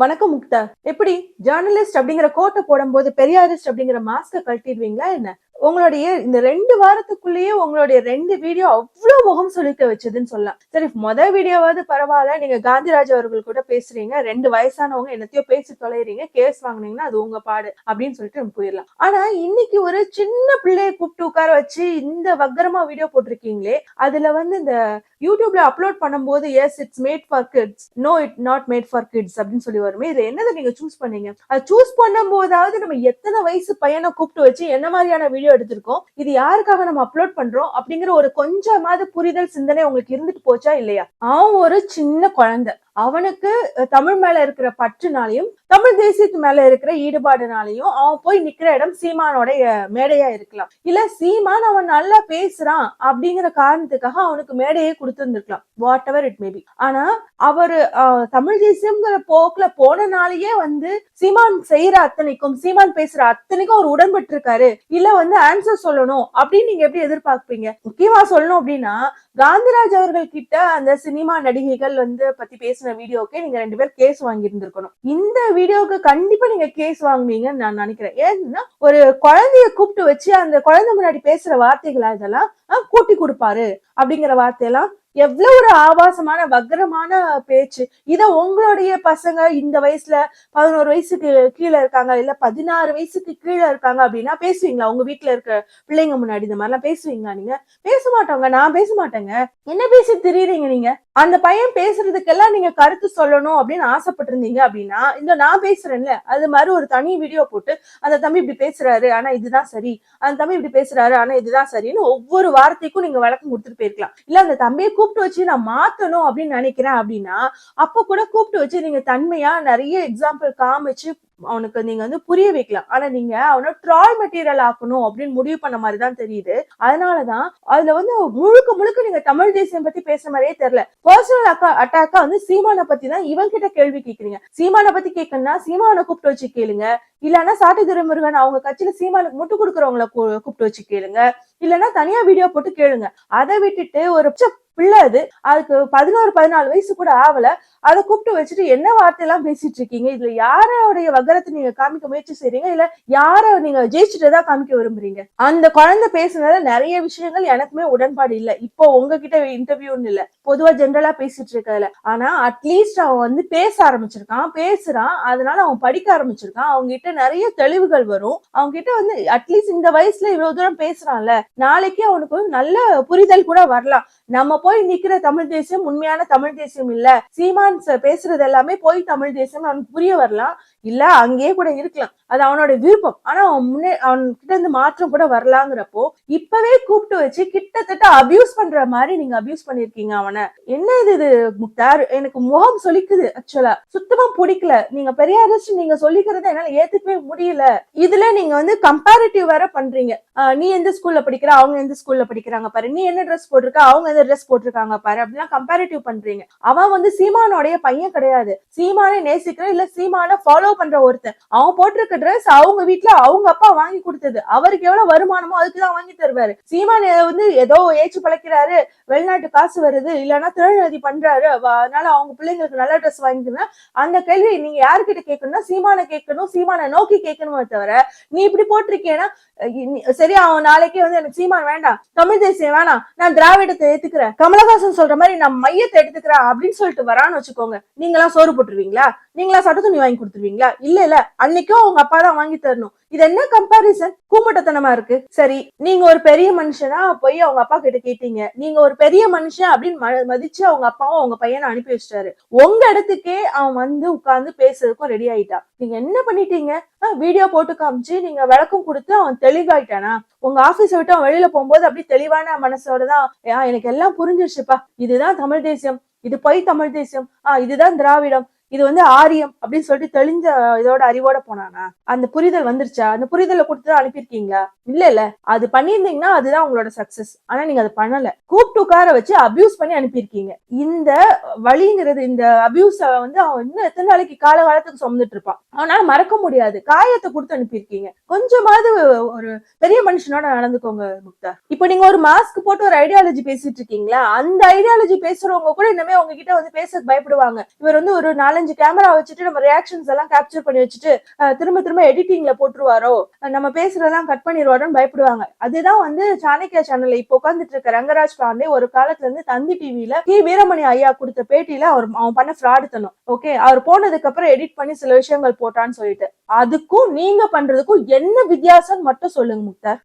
வணக்கம் முக்தா. எப்படி? ஜேர்னலிஸ்ட் அப்படிங்கிற கோட்டை போடும்போது பெரியாரிஸ்ட் அப்படிங்கிற மாஸ்க கழட்டிடுவீங்களா என்ன? உங்களுடைய இந்த ரெண்டு வாரத்துக்குள்ளேயே உங்களுடைய ரெண்டு வீடியோ அவ்வளவு முகம் சுளிக்க வச்சதுன்னு சொல்லலாம். சரி மொதல் வீடியோவாவது பரவாயில்ல. நீங்க காந்திராஜ் அவர்கள் கூட பேசுறீங்க. ரெண்டு வயசானவங்க என்னத்தையோ பேசி தொலைறீங்க. கேஸ் வாங்குனீங்கன்னா அது உங்க பாடு அப்படின்னு சொல்லிட்டு நம்ம போயிடலாம். ஆனா இன்னைக்கு ஒரு சின்ன பிள்ளைய கூப்பிட்டு உட்கார வச்சு இந்த வக்கரமா வீடியோ போட்டிருக்கீங்களே அதுல வந்து இந்த யூடியூப்ல அப்லோட் பண்ணும்போது yes it's made for kids no it not made for kids அப்படின்னு சொல்லி வருமே. இது என்னதை நீங்க சூஸ் பண்ணீங்க? அது சூஸ் பண்ணும் போதாவது நம்ம எத்தனை வயசு பையனை கூப்பிட்டு வச்சு என்ன மாதிரியான வீடியோ எடுத்திருக்கோம். இது யாருக்காக நம்ம அப்லோட் பண்றோம் அப்படிங்கிற ஒரு கொஞ்சமாவது புரிதல் சிந்தனை உங்களுக்கு இருந்துட்டு போச்சா இல்லையா? அவன் ஒரு சின்ன குழந்தை. அவனுக்கு தமிழ் மேல இருக்கிற பற்றுனாலையும் தமிழ் தேசியத்து மேல இருக்கிற ஈடுபாடுனாலையும் அவன் போய் நிக்கிற இடம் சீமானோட மேடையா இருக்கலாம். இல்ல சீமான் அவன் நல்லா பேசுறான் அப்படிங்கிற காரணத்துக்காக அவனுக்கு மேடையே கொடுத்துருந்துருக்கலாம். வாட் எவர் இட் மேபி ஆனா அவரு தமிழ் தேசியம்ங்கிற போக்குல போனனாலேயே வந்து சீமான் செய்யற அத்தனைக்கும் சீமான் பேசுற அத்தனைக்கும் அவர் உடன்பட்டு இருக்காரு இல்ல வந்து ஆன்சர் சொல்லணும் அப்படின்னு நீங்க எப்படி எதிர்பார்ப்பீங்க? முக்கியமா சொல்லணும் அப்படின்னா காந்திராஜ் அவர்கள் கிட்ட அந்த சினிமா நடிகைகள் வந்து பத்தி பேசின வீடியோக்கே நீங்க ரெண்டு பேர் கேஸ் வாங்கியிருந்திருக்கணும். இந்த வீடியோக்கு கண்டிப்பா நீங்க கேஸ் வாங்குவீங்கன்னு நான் நினைக்கிறேன். ஏன்னா ஒரு குழந்தைய கூப்பிட்டு வச்சு அந்த குழந்தை முன்னாடி பேசுற வார்த்தைகளா இதெல்லாம் ஆஹ், கூட்டி கொடுப்பாரு அப்படிங்கிற வார்த்தையெல்லாம் எவ்வளவு ஒரு ஆபாசமான வக்கரமான பேச்சு. இத உங்களுடைய பசங்க இந்த வயசுல பதினோரு வயசுக்கு கீழே இருக்காங்க இல்ல பதினாறு வயசுக்கு கீழே இருக்காங்க அப்படின்னா பேசுவீங்களா? உங்க வீட்டுல இருக்க பிள்ளைங்க முன்னாடி இந்த மாதிரிலாம் பேசுவீங்களா நீங்க? பேச மாட்டோங்க. நான் பேச மாட்டேங்க. என்ன பேசி திரியுறீங்க நீங்க? அந்த பையன் பேசுறதுக்கெல்லாம் நீங்க கருத்து சொல்லணும் அப்படின்னு ஆசைப்பட்டிருந்தீங்க அப்படின்னா இந்த நான் பேசுறேன்ல அது மாதிரி ஒரு தனி வீடியோ போட்டு அந்த தம்பி இப்படி பேசுறாரு ஆனா இதுதான் சரி. அந்த தம்பி இப்படி பேசுறாரு ஆனா இதுதான் சரின்னு ஒவ்வொரு வார்த்தைக்கும் நீங்க விளக்கம் கொடுத்துட்டு போயிருக்கலாம். இல்ல அந்த தம்பியை கூப்பிட்டு வச்சு நான் மாத்தணும் அப்படின்னு நினைக்கிறேன் அப்படின்னா அப்ப கூட கூப்பிட்டு வச்சு நீங்க தன்மையா நிறைய எக்ஸாம்பிள் காமிச்சு அவனுக்கு நீங்க வந்து புரிய வைக்கலாம். ஆனா நீங்க அவனை ட்ரால் மெட்டீரியல் ஆக்கணும் அப்படின்னு முடிவு பண்ண மாதிரி தான் தெரியுது. அதனாலதான் அதுல வந்து முழுக்க முழுக்க நீங்க தமிழ் தேசியம் பத்தி பேசுற மாதிரியே தெரியல. பர்சனல் அக்கா அட்டாக்கா வந்து சீமானை பத்தி தான் இவன் கிட்ட கேள்வி கேக்குறீங்க. சீமானை பத்தி கேட்கணும்னா சீமானை கூப்பிட்டு வச்சு கேளுங்க. இல்லன்னா சாட்டை துரைமுருகன் அவங்க கட்சியில சீமானுக்கு முட்டு கொடுக்குறவங்களை கூப்பிட்டு வச்சு கேளுங்க. இல்லன்னா தனியா வீடியோ போட்டு கேளுங்க. அதை விட்டுட்டு ஒரு பிள்ளை அது. அதுக்கு பதினோரு பதினாலு வயசு கூட ஆகல அதை கூப்பிட்டு வச்சுட்டு என்ன வார்த்தையெல்லாம் பேசிட்டு இருக்கீங்க? இதுல யாரோடைய வகரத்தை நீங்க காமிக்க முயற்சி செய்றீங்க? இல்ல யார நீங்க ஜெயிச்சுட்டதா காமிக்க விரும்புறீங்க? அந்த குழந்தை பேசுனதுல நிறைய விஷயங்கள் எனக்குமே உடன்பாடு இல்ல. இப்போ உங்ககிட்ட இன்டர்வியூன்னு இல்ல. பொதுவா ஜென்ரலா பேசிட்டு இருக்கல ஆனா அட்லீஸ்ட் அவன் வந்து பேச ஆரம்பிச்சிருக்கான். பேசுறான். அதனால அவன் படிக்க ஆரம்பிச்சிருக்கான். அவங்க கிட்ட நிறைய தெளிவுகள் வரும். அவங்க கிட்ட வந்து அட்லீஸ்ட் இந்த வயசுல இவ்வளவு தூரம் பேசுறான்ல. நாளைக்கு அவனுக்கு நல்ல புரிதல் கூட வரலாம். நம்ம போய் நிக்கிற தமிழ் தேசியம் உண்மையான தமிழ் தேசியம் இல்ல. சீமான் பேசுறது எல்லாமே போய் தமிழ் தேசியம் அவனுக்கு புரிய வரலாம். இல்ல அங்கேயே கூட இருக்கலாம். அது அவனோட விருப்பம். ஆனா அவன் முன்னே அவன் கிட்ட இருந்து மாற்றம் கூட வரலாங்கிறப்போ இப்பவே கூப்பிட்டு வச்சு கிட்டத்தட்ட அபியூஸ் பண்ற மாதிரி நீங்க அபியூஸ் பண்ணிருக்கீங்க அவனை. என்ன இது இது முக்தார்? எனக்கு முகம் சொலிக்குது ஆக்சுவலா சுத்தமா பிடிக்கல. நீங்க பெரியாரிஸ்ட் நீங்க சொல்லிக்கிறத என்னால ஏத்துக்கவே முடியல. இதுல நீங்க வந்து கம்பேரிட்டிவ் வேற பண்றீங்க. ஆஹ் நீ எந்த ஸ்கூல்ல படிக்கிற? அவங்க எந்த ஸ்கூல்ல படிக்கிறாங்க? பாரு நீ என்ன ட்ரெஸ் போட்டிருக்க? அவங்க எந்த ட்ரெஸ் போட்டிருக்காங்க பாரு. அப்படிலாம் கம்பேரிட்டிவ் பண்றீங்க. அவன் வந்து சீமானோடைய பையன் கிடையாது. சீமானை நேசிக்கிற இல்ல சீமான ஃபாலோ பண்ற ஒருத்தன். அவன் போட்டிருக்க ட்ரெஸ் அவங்க வீட்டுல அவங்க அப்பா வாங்கி கொடுத்தது. அவருக்கு எவ்வளவு வருமானமோ அதுக்குதான் வாங்கி தருவாரு. சீமான் வந்து ஏதோ ஏச்சு பழைக்கிறாரு. வெளிநாட்டு காசு வருது. இல்லைன்னா திருநதி பண்றாரு. அதனால அவங்க பிள்ளைங்களுக்கு நல்ல ட்ரெஸ் வாங்கிக்கணும் அந்த கேள்வி நீங்க யாருக்கிட்ட கேட்கணும்னா சீமானை கேட்கணும் சீமானை நோக்கி கேட்கணுமே தவிர நீ இப்படி போட்டிருக்கேன்னா சரி அவன் நாளைக்கே வந்து எனக்கு சீமான் வேண்டாம். தமிழ் தேசியம் வேணாம். நான் திராவிடத்தை ஏத்துக்கிறேன். கமலஹாசன் சொல்ற மாதிரி நான் மையத்தை எடுத்துக்கிறேன் அப்படின்னு சொல்லிட்டு வரான்னு வச்சுக்கோங்க. நீங்களா சோறு போட்டுருவீங்களா? நீங்களா சட்ட துணி வாங்கி கொடுத்துருவீங்களா? இல்ல இல்ல. அன்னைக்கும் உங்க அப்பா தான் வாங்கி தரணும். இது என்ன கம்பாரிசன் கூமட்டத்தனமா இருக்கு. சரி நீங்க ஒரு பெரிய மனுஷனா போய் அவங்க அப்பா கிட்ட கேட்டீங்க. நீங்க ஒரு பெரிய மனுஷன் அப்படின்னு ம- மதிச்சு அவங்க அப்பாவும் அவங்க பையனை அனுப்பி வச்சிட்டாரு. உங்க இடத்துக்கே அவன் வந்து உட்கார்ந்து பேசுறதுக்கும் ரெடி ஆயிட்டான். நீங்க என்ன பண்ணிட்டீங்க? வீடியோ போட்டு காமிச்சு நீங்க விளக்கம் கொடுத்து அவன் தெளிவாயிட்டானா? உங்க ஆபீஸ விட்டு அவன் வெளியில போகும்போது அப்படி தெளிவான மனசோட தான் எனக்கு எல்லாம் புரிஞ்சிருச்சுப்பா. இதுதான் தமிழ் தேசியம் இது பொய் தமிழ் தேசியம் ஆஹ் இதுதான் திராவிடம். இது வந்து ஆரியம் அப்படின்னு சொல்லிட்டு தெளிஞ்ச இதோட அறிவோட போனானா? அந்த புரிதல் வந்துருச்சா? அந்த புரிதலை கொடுத்து அனுப்பியிருக்கீங்களா இல்ல இல்ல. அது பண்ணியிருந்தீங்கன்னா அதுதான் உங்களோட சக்சஸ் ஆனா நீங்க அதை பண்ணல. கூப்பிட்டு உட்கார வச்சு அபியூஸ் பண்ணி அனுப்பியிருக்கீங்க. இந்த வழிங்கிறது இந்த அபியூஸ வந்து அவன் இன்னும் எத்தனை நாளைக்கு கால காலத்துக்கு சுமந்துட்டு இருப்பான் அவனால மறக்க முடியாது. காயத்தை கொடுத்து அனுப்பியிருக்கீங்க. கொஞ்சமாவது ஒரு பெரிய மனுஷனோட நடந்துக்கோங்க முக்தார் இப்ப நீங்க ஒரு மாஸ்க் போட்டு ஒரு ஐடியாலஜி பேசிட்டு இருக்கீங்களா? அந்த ஐடியாலஜி பேசுறவங்க கூட இனிமே உங்ககிட்ட வந்து பேச பயப்படுவாங்க. இவர் வந்து ஒரு நாள் நாலஞ்சு கேமரா வச்சுட்டு நம்ம ரியாக்ஷன்ஸ் எல்லாம் கேப்சர் பண்ணி வச்சுட்டு திரும்ப திரும்ப எடிட்டிங்ல போட்டுருவாரோ? நம்ம பேசுறதெல்லாம் கட் பண்ணிடுவாரோன்னு பயப்படுவாங்க. அதுதான் வந்து சாணக்கியா சேனல்ல இப்போ உட்காந்துட்டு இருக்க ரங்கராஜ் பாண்டே ஒரு காலத்துல இருந்து தந்தி டிவில கி. வீரமணி ஐயா கொடுத்த பேட்டியில அவர் அவன் பண்ண ஃப்ராடு தனும். ஓகே அவர் போனதுக்கு அப்புறம் எடிட் பண்ணி சில விஷயங்கள் போட்டான்னு சொல்லிட்டு. அதுக்கும் நீங்க பண்றதுக்கும் என்ன வித்தியாசம் மட்டும் சொல்லுங்க முக்தார்.